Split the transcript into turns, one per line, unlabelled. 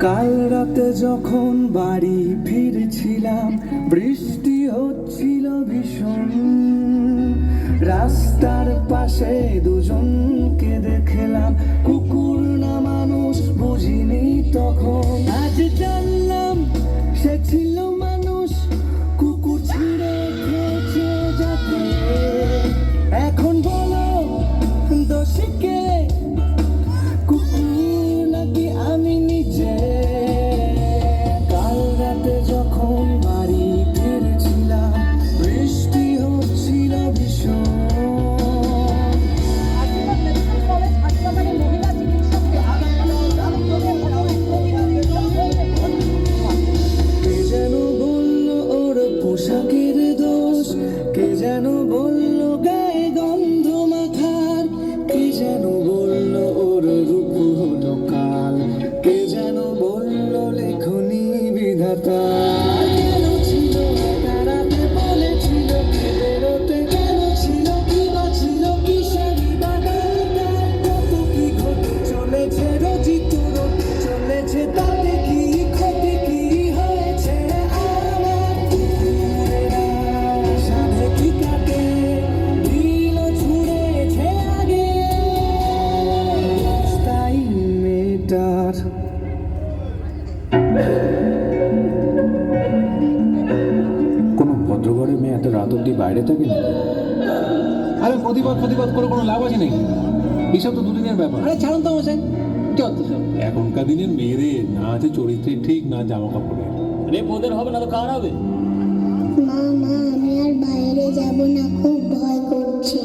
কাল রাতে যখন বাড়ি ফিরছিলাম বৃষ্টি হচ্ছিল ভীষণ। রাস্তার পাশে দুজনকে দেখলাম। কুকুর না মানুষ বুঝিনি তখন। বলল, গায়ে গন্ধ মাখার কে যেন বলল, ওর রূপ হলো কাল কে যেন বলল, লেখনি বিধাতা কেন ছিল তারাতে বলেছিল কে
ভদ্রঘরের মেয়ে এত রাত অব্দি বাইরে থাকে নাকি?
আরে প্রতিবাদ প্রতিবাদ করে কোনো লাভ আছে নাকি? এসব তো দুদিনের ব্যাপার।
আরে ছাড়ুন তো মশাই। চল তো সব
এখনকার দিনের মেয়েদের না আছে চরিত্রে ঠিক না জামা কাপড়ে
রে ওদের হবে না তো কার হবে?
মা মা আমি আর বাইরে যাব না খুব ভয় করছে।